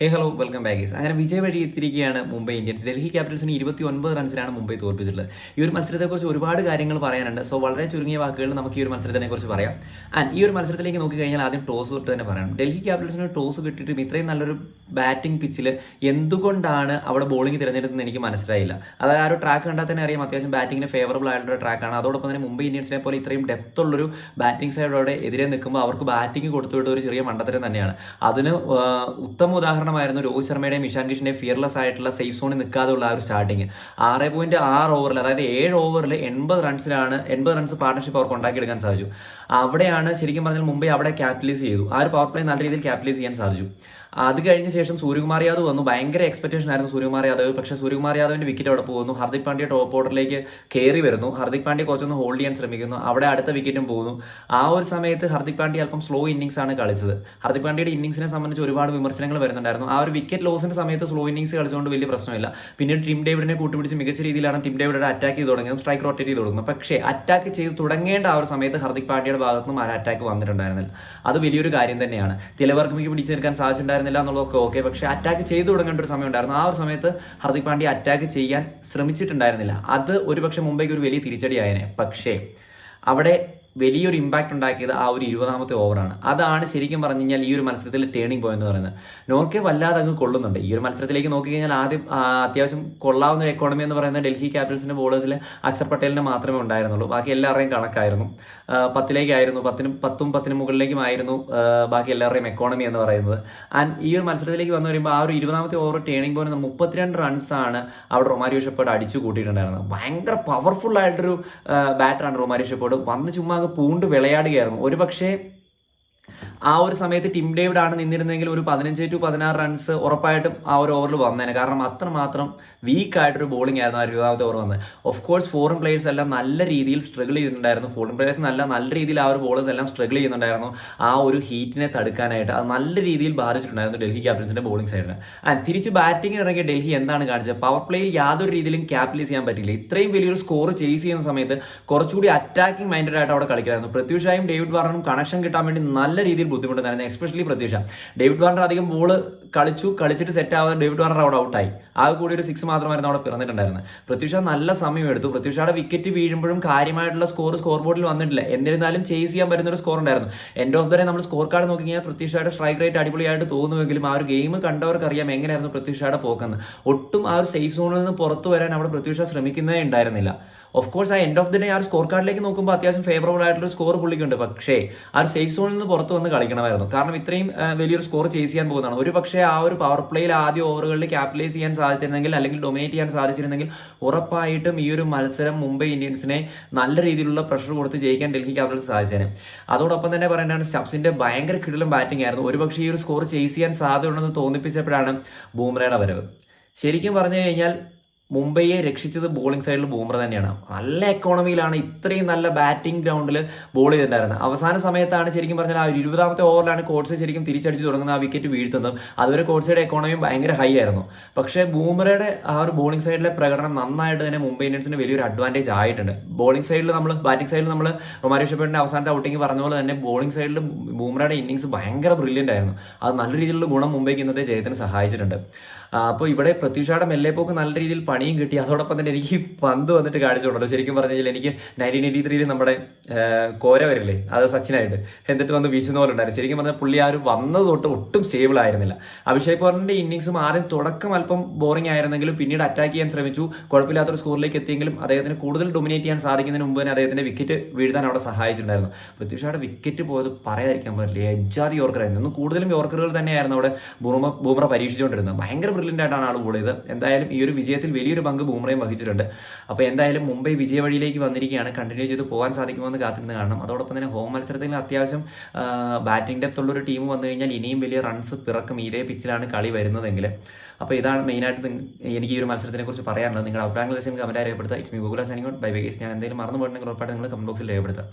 ഹേ hello welcome ബാഗേസ് അങ്ങനെ വിജയ് വഴി എത്തിയിരിക്കുകയാണ് മുംബൈ ഇന്ത്യൻസ്. ഡൽഹി ക്യാപിറ്റൽസിന് ഇരുപത്തി ഒൻപത് റൺസിനാണ് മുംബൈ തോൽപ്പിച്ചിട്ടുള്ളത്. ഈ ഒരു മത്സരത്തെക്കുറിച്ച് ഒരുപാട് കാര്യങ്ങൾ പറയാനുണ്ട്. സോ വളരെ ചുരുങ്ങിയ വാക്കുകളിൽ നമുക്ക് ഈ ഒരു മത്സരത്തിനെ കുറിച്ച് പറയാം. ആൻഡ് ഈ ഒരു മത്സരത്തിലേക്ക് നോക്കി കഴിഞ്ഞാൽ ആദ്യം ടോസ് തൊട്ട് തന്നെ പറയണം. ഡൽഹി ക്യാപിറ്റൽസിന് ടോസ് കിട്ടിയിട്ടും ഇത്രയും നല്ലൊരു ബാറ്റിംഗ് പിച്ചിൽ എന്തുകൊണ്ടാണ് അവിടെ ബോളിംഗ് തിരഞ്ഞെടുത്തതെന്ന് എനിക്ക് മനസ്സിലായില്ല. അതായത് ആ ഒരു ട്രാക്ക് കണ്ടാൽ തന്നെ അറിയാം അത്യാവശ്യം ബാറ്റിങ്ങിന് ഫേവറബിൾ ആയിട്ടുള്ള ട്രാക്കാണ് അതോടൊപ്പം തന്നെ മുംബൈ ഇന്ത്യൻസിനെ പോലെ ഇത്രയും ഡെപ്ത് ഉള്ളൊരു ബാറ്റിംഗ് സൈഡോടെ എതിരെ നിൽക്കുമ്പോൾ അവർക്ക് ബാറ്റിംഗ് കൊടുത്തുവിട്ട ഒരു ചെറിയ മണ്ടത്തരം തന്നെയാണ്. അതിന് ഉത്തമ ഉത്തമ ഉദാഹരണമായിരുന്നു രോഹിത് ശർമ്മയുടെയും ഇഷാൻ കിഷന്റെയും ഫിയർലെസ് ആയിട്ടുള്ള സേഫ് സോണിൽ നിൽക്കാതെയുള്ള ആ ഒരു സ്റ്റാർട്ടിങ് ആറ് പോയിന്റ് ആറ് ഓവറിൽ അതായത് ഏഴ് ഓവറിൽ എൺപത് റൺസിലാണ് എൺപത് റൺസ് പാർട്ണർഷിപ്പ് അവർക്ക് ഉണ്ടാക്കിയെടുക്കാൻ സാധിച്ചു. അവിടെയാണ് ശരിക്കും പറഞ്ഞാൽ മുംബൈ അവിടെ ക്യാപിറ്റലൈസ് ചെയ്തു. ആ ഒരു പവർ പ്ലേ നല്ല രീതിയിൽ ക്യാപിറ്റലൈസ് ചെയ്യാൻ സാധിച്ചു. അത് കഴിഞ്ഞ ശേഷം സൂര്യകുമാർ യാദവ് വന്നു. ഭയങ്കര എക്സ്പെക്ടേഷൻ ആയിരുന്നു സൂര്യകുമാർ യാദവ്. പക്ഷേ സൂര്യകുമാർ യാദവിന്റെ വിക്കറ്റ് അവിടെ പോകുന്നു. ഹർദിക് പാണ്ഡ്യ ടോപ്പ് ഓർഡറിലേക്ക് കയറി വരുന്നു. ഹർദിക് പാണ്ഡ്യ കുറച്ചൊന്ന് ഹോൾഡ് ചെയ്യാൻ ശ്രമിക്കുന്നു. അവിടെ അടുത്ത വിക്കറ്റും പോകുന്നു. ആ ഒരു സമയത്ത് ഹർദിക് പാണ്ഡ്യ അല്പം സ്ലോ ഇന്നിങ്സ് ആണ് കളിച്ചത്. ഹർദിക് പാണ്ഡ്യയുടെ ഇന്നിങ്സിനെ സംബന്ധിച്ച് ഒരുപാട് വിമർശനങ്ങൾ വരുന്നുണ്ടായിരുന്നു. ആ ഒരു വിക്കറ്റ് ലോസിന്റെ സമയത്ത് സ്ലോ ഇന്നിങ്സ് കളിച്ചുകൊണ്ട് വലിയ പ്രശ്നമില്ല. പിന്നെ ടിം ഡേവിഡിനെ കൂട്ടുപിടിച്ച് മികച്ച രീതിയിലാണ് ടിം ഡേവിഡ് അറ്റാക്ക് ചെയ്ത് തുടങ്ങിയത്. സ്ട്രൈക്ക് റൊട്ടേറ്റ് ചെയ്ത് തുടങ്ങുന്നത് പക്ഷേ അറ്റാക്ക് ചെയ്ത് തുടങ്ങേണ്ട ആ ഒരു സമയത്ത് ഹർദിക് പാണ്ഡ്യയുടെ ഭാഗത്തുനിന്ന് നിന്നും ആ അറ്റാക്ക് വന്നിട്ടുണ്ടായിരുന്നില്ല. അത് വലിയൊരു കാര്യം തന്നെയാണ്. തിലവർക്ക് മിക പിടിച്ചെടുക്കാൻ സാധിച്ചിട്ടുണ്ടായിരുന്നില്ല എന്നുള്ളതൊക്കെ ഓക്കെ പക്ഷേ അറ്റാക്ക് ചെയ്തു തുടങ്ങേണ്ട ഒരു സമയം ഉണ്ടായിരുന്നു. ആ ഒരു സമയത്ത് ഹർദിക് പാണ്ഡ്യ അറ്റാക്ക് ചെയ്യാൻ ശ്രമിച്ചിട്ടുണ്ടായിരുന്നില്ല. അത് ഒരുപക്ഷെ മുംബൈക്ക് ഒരു വലിയ തിരിച്ചടിയായനെ പക്ഷേ അവിടെ വലിയൊരു ഇമ്പാക്റ്റ് ഉണ്ടാക്കിയത് ആ ഒരു ഇരുപതാമത്തെ ഓവറാണ് അതാണ് ശരിക്കും പറഞ്ഞു കഴിഞ്ഞാൽ ഈ ഒരു മത്സരത്തിൽ ടേണിംഗ് പോയിന്റ് എന്ന് പറയുന്നത്. നോർക്കെ വല്ലാതെ അങ്ങ് കൊള്ളുന്നുണ്ട്. ഈ ഒരു മത്സരത്തിലേക്ക് നോക്കിക്കഴിഞ്ഞാൽ ആദ്യം അത്യാവശ്യം കൊള്ളാവുന്ന എക്കോണമി എന്ന് പറയുന്നത് ഡൽഹി ക്യാപിറ്റൽസിന്റെ ബോളേഴ്സിൽ അക്ഷർ പട്ടേലിന് മാത്രമേ ഉണ്ടായിരുന്നുള്ളൂ. ബാക്കി എല്ലാവരുടെയും കണക്കായിരുന്നു. പത്തിലേക്കായിരുന്നു പത്തിനും പത്തും പത്തിനും മുകളിലേക്കുമായിരുന്നു ബാക്കി എല്ലാവരുടെയും എക്കോണമി എന്ന് പറയുന്നത്. ആൻഡ് ഈ ഒരു മത്സരത്തിലേക്ക് വന്നു വരുമ്പോൾ ആ ഒരു ഇരുപതാമത്തെ ഓവർ ടേണിംഗ് പോയിന്റ് മുപ്പത്തിരണ്ട് റൺസാണ് അവിടെ റൊമാരിയോ ഷെപ്പേർഡ് അടിച്ചു കൂട്ടിയിട്ടുണ്ടായിരുന്നത്. ഭയങ്കര പവർഫുൾ ആയിട്ടൊരു ബാറ്ററാണ് റൊമാരിയോ ഷെപ്പേർഡ്. വന്ന് ചുമ്മാ പൂണ്ട് വിളയാടുകയായിരുന്നു. ഒരു പക്ഷേ ആ ഒരു സമയത്ത് ടിം ഡേവിഡ് ആണ് നിന്നിരുന്നെങ്കിൽ ഒരു പതിനഞ്ച് ടു പതിനാറ് റൺസ് ഉറപ്പായിട്ടും ആ ഒരു ഓവറിൽ വന്നേനെ. കാരണം അത്രമാത്രം വീക്ക് ആയിട്ടൊരു ബോളിംഗ് ആയിരുന്നു ആ ഇരുപതാമത്തെ ഓവർ വന്നത്. ഓഫ് കോഴ്സ് ഫോറിൻ പ്ലേയേഴ്സ് എല്ലാം നല്ല രീതിയിൽ സ്ട്രഗിൾ ചെയ്യുന്നുണ്ടായിരുന്നു ഫോറിൻ പ്ലേയേഴ്സ് നല്ല നല്ല രീതിയിൽ ആ ഒരു ബോളേഴ്സ് എല്ലാം സ്ട്രഗിൾ ചെയ്യുന്നുണ്ടായിരുന്നു. ആ ഒരു ഹീറ്റിനെ തടുക്കാനായിട്ട്. അത് നല്ല രീതിയിൽ ബാധിച്ചിട്ടുണ്ടായിരുന്നു ഡൽഹി ക്യാപിറ്റൽസിന്റെ ബോളിംഗ് സൈഡിന് ആൻഡ് തിരിച്ച് ബാറ്റിംഗിന് ഇറങ്ങിയ ഡൽഹി എന്താണ് കാണിച്ചത്? പവർ പ്ലേയിൽ യാതൊരു രീതിയിലും ക്യാപിറ്റലൈസ് ചെയ്യാൻ പറ്റില്ല ഇത്രയും വലിയൊരു സ്കോർ ചേസ് ചെയ്യുന്ന സമയത്ത് കുറച്ചുകൂടി അറ്റാക്കിംഗ് മൈൻഡഡ് ആയിട്ട് അവിടെ കളിക്കലായിരുന്നു പൃഥ്വിഷായും ഡേവിഡ് വാർണറും കണക്ഷൻ കിട്ടാൻ വേണ്ടി നല്ല രീതിയിൽ ബുദ്ധിമുട്ടുണ്ടായിരുന്നു എസ്പെഷ്യലി പ്രത്യക്ഷ ഡേവിഡ് വാർണർ അധികം ബോൾ കളിച്ചു കളിച്ചിട്ട് സെറ്റ് ആവാതെ ഡേവിഡ് വാർണർ അവിടെ ഔട്ടായി ആകെ കൂടി ഒരു സിക്സ് മാത്രമായിരുന്നു അവിടെ പിറന്നിട്ടുണ്ടായിരുന്നത്. പ്രത്യുഷ നല്ല സമയം എടുത്തു. പ്രത്യുഷയുടെ വിക്കറ്റ് വീഴുമ്പോഴും കാര്യമായിട്ടുള്ള സ്കോർ സ്കോർ ബോർഡിൽ വന്നിട്ടില്ല. എന്നിരുന്നാലും ചേസ് ചെയ്യാൻ പറ്റുന്ന ഒരു സ്കോർ ഉണ്ടായിരുന്നു. എൻഡ് ഓഫ് ദ ഡേ നമ്മൾ സ്കോർ കാർഡ് നോക്കി കഴിഞ്ഞാൽ പ്രത്യക്ഷയുടെ സ്ട്രൈക്ക് റേറ്റ് അടിപൊളിയായിട്ട് തോന്നുമെങ്കിലും ആ ഒരു ഗെയിം കണ്ടവർക്ക് അറിയാം എങ്ങനെയായിരുന്നു പ്രത്യക്ഷയുടെ പോക്കെന്ന്. ഒട്ടും ആ ഒരു സേഫ് സോണിൽ നിന്ന് പുറത്തു വരാൻ അവിടെ പ്രത്യക്ഷ ശ്രമിക്കുന്നേ ഉണ്ടായിരുന്നില്ല. ഓഫ് കോഴ്സ് ആ എൻഡ് ഓഫ് ദി ഡേ ആ സ്കോർ കാർഡിലേക്ക് നോക്കുമ്പോൾ അത്യാവശ്യം ഫേവറബിൾ ആയിട്ടുള്ള സ്കോർ പുള്ളിക്കുണ്ട്. പക്ഷേ ആ സേഫ് സോണിൽ നിന്ന് പുറത്ത് വന്ന് കളിക്കണമായിരുന്നു. കാരണം ഇത്രയും വലിയൊരു സ്കോർ ചേസ് ചെയ്യാൻ പോകുന്നതാണ്. ഒരു പക്ഷേ ആ ഒരു പവർ പ്ലേയിൽ ആദ്യ ഓവറുകളിൽ ക്യാപിറ്റലൈസ് ചെയ്യാൻ സാധിച്ചിരുന്നെങ്കിൽ അല്ലെങ്കിൽ ഡൊമിനേറ്റ് ചെയ്യാൻ സാധിച്ചിരുന്നെങ്കിൽ ഉറപ്പായിട്ടും ഈ ഒരു മത്സരം മുംബൈ ഇന്ത്യൻസിനെ നല്ല രീതിയിലുള്ള പ്രഷർ കൊടുത്ത് ജയിക്കാൻ ഡൽഹി ക്യാപിറ്റൽസ് സാധിച്ചേനെ. അതോടൊപ്പം തന്നെ പറയേണ്ടതാണ് സ്റ്റബ്സിന്റെ ഭയങ്കര കിടിലം ബാറ്റിംഗ് ആയിരുന്നു. ഒരുപക്ഷെ ഈ ഒരു സ്കോർ ചേസ് ചെയ്യാൻ സാധ്യതയുണ്ടെന്ന് തോന്നിപ്പിച്ചപ്പോഴാണ് ബൂംറയുടെ വരവ്. ശരിക്കും പറഞ്ഞു കഴിഞ്ഞാൽ മുംബൈയെ രക്ഷിച്ചത് ബോളിംഗ് സൈഡിൽ ബൂമർ തന്നെയാണ്. നല്ല എക്കോണമിയിലാണ് ഇത്രയും നല്ല ബാറ്റിംഗ് ഗ്രൗണ്ടിൽ ബോൾ ചെയ്തിട്ടുണ്ടായിരുന്നത്. അവസാന സമയത്താണ് ശരിക്കും പറഞ്ഞാൽ ആ ഒരു ഇരുപതാമത്തെ ഓവറിലാണ് കോട്സ് ശരിക്കും തിരിച്ചടിച്ച് തുടങ്ങുന്ന ആ വിക്കറ്റ് വീഴ്ത്തുന്നത്. അതുവരെ കോട്സയുടെ എക്കോണമിയും ഭയങ്കര ഹൈ ആയിരുന്നു. പക്ഷേ ബൂമറയുടെ ആ ഒരു ബോളിംഗ് സൈഡിലെ പ്രകടനം നന്നായിട്ട് തന്നെ മുംബൈ ഇന്ത്യൻസിന് വലിയൊരു അഡ്വാന്റേജ് ആയിട്ടുണ്ട്. ബോളിംഗ് സൈഡിൽ നമ്മൾ ബാറ്റിംഗ് സൈഡിൽ നമ്മൾ റൊമാരിയോ ഷെപ്പേഡിന്റെ അവസാനത്തെ ഔട്ടിംഗ് പറഞ്ഞ പോലെ തന്നെ ബോളിംഗ് സൈഡിൽ ബൂമറയുടെ ഇന്നിങ്സ് ഭയങ്കര ബ്രില്യന്റ് ആയിരുന്നു. അത് നല്ല രീതിയിലുള്ള ഗുണം മുംബൈക്ക് ഇന്നത്തെ ജയത്തിന് സഹായിച്ചിട്ടുണ്ട്. അപ്പോൾ ഇവിടെ പ്രത്യുഷയുടെ മെല്ലെപ്പോക്ക് നല്ല രീതിയിൽ പണിയും കിട്ടി. അതോടൊപ്പം തന്നെ എനിക്ക് പന്ത് വന്നിട്ട് കാണിച്ചു കൊടുത്തു ശരിക്കും പറഞ്ഞു കഴിഞ്ഞാൽ എനിക്ക് നയന്റീൻ എയ്റ്റി ത്രീയിൽ നമ്മുടെ കോര വരില്ലേ? അത് സച്ചിനായിട്ട്. എന്നിട്ട് വന്ന് വീശുന്ന പോലെ ഉണ്ടായിരുന്നു. ശരിക്കും പറഞ്ഞാൽ പുള്ളി ആ ഒരു വന്നത് തൊട്ട് ഒട്ടും സ്റ്റേബിൾ ആയിരുന്നില്ല. അഭിഷേക് പോറിന്റെ ഇന്നിങ്സും ആദ്യം തുടക്കം അല്പം ബോറിംഗ് ആയിരുന്നെങ്കിലും പിന്നീട് അറ്റാക്ക് ചെയ്യാൻ ശ്രമിച്ചു. കുഴപ്പമില്ലാത്തൊരു സ്കോറിലേക്ക് എത്തിയെങ്കിലും അദ്ദേഹത്തിന് കൂടുതൽ ഡൊമിനേറ്റ് ചെയ്യാൻ സാധിക്കുന്നതിന് മുമ്പ് തന്നെ അദ്ദേഹത്തിന്റെ വിക്കറ്റ് വീഴ്ത്താൻ അവിടെ സഹായിച്ചിട്ടുണ്ടായിരുന്നു. പ്രത്യുഷയുടെ വിക്കറ്റ് പോയത് പറയാതിരിക്കാൻ പറ്റില്ല. എജാതി യോർക്കറായിരുന്നു ഒന്ന് കൂടുതലും യോർക്കറുകൾ തന്നെയായിരുന്നു അവിടെ ബൂമ ബൂമറ പരീക്ഷിച്ചുകൊണ്ടിരുന്നത്. ഭയങ്കര ബ്രില്യന്റ് ആയിട്ടാണ് ആൾ ബോൾ എന്തായാലും ഈ ഒരു വിജയത്തിൽ വലിയൊരു പങ്ക് ബൂമറയും വഹിച്ചിട്ടുണ്ട്. അപ്പോൾ എന്തായാലും മുംബൈ വിജയ വഴിയിലേക്ക് വന്നിരിക്കുകയാണ്. കണ്ടിന്യൂ ചെയ്ത് പോകാൻ സാധിക്കുമെന്ന് കാത്തിരുന്ന് കാണണം. അതോടൊപ്പം തന്നെ ഹോം മത്സരത്തിൽ അത്യാവശ്യം ബാറ്റിംഗ് ഡെപ്ത് ഉള്ളൊരു ടീം വന്നു കഴിഞ്ഞാൽ ഇനിയും വലിയ റൺസ് പിറക്കും. ഇതേ പിച്ചിലാണ് കളി വരുന്നതെങ്കിൽ അപ്പോൾ ഇതാണ് മെയിനായിട്ട് എനിക്ക് ഈ ഒരു മത്സരത്തിനെ കുറിച്ച് പറയാനുള്ളത്. നിങ്ങളുടെ അഭിപ്രായങ്ങൾ തീർച്ചയായും കമന്റ് രേഖപ്പെടുത്തുക. It's me Google signing out bye bye ഞാൻ എന്തെങ്കിലും മറന്നു പോയിട്ടുണ്ടെങ്കിൽ ഉറപ്പായിട്ട് നിങ്ങൾ കമന്റ് ബോക്സിൽ രേഖപ്പെടുത്തുക.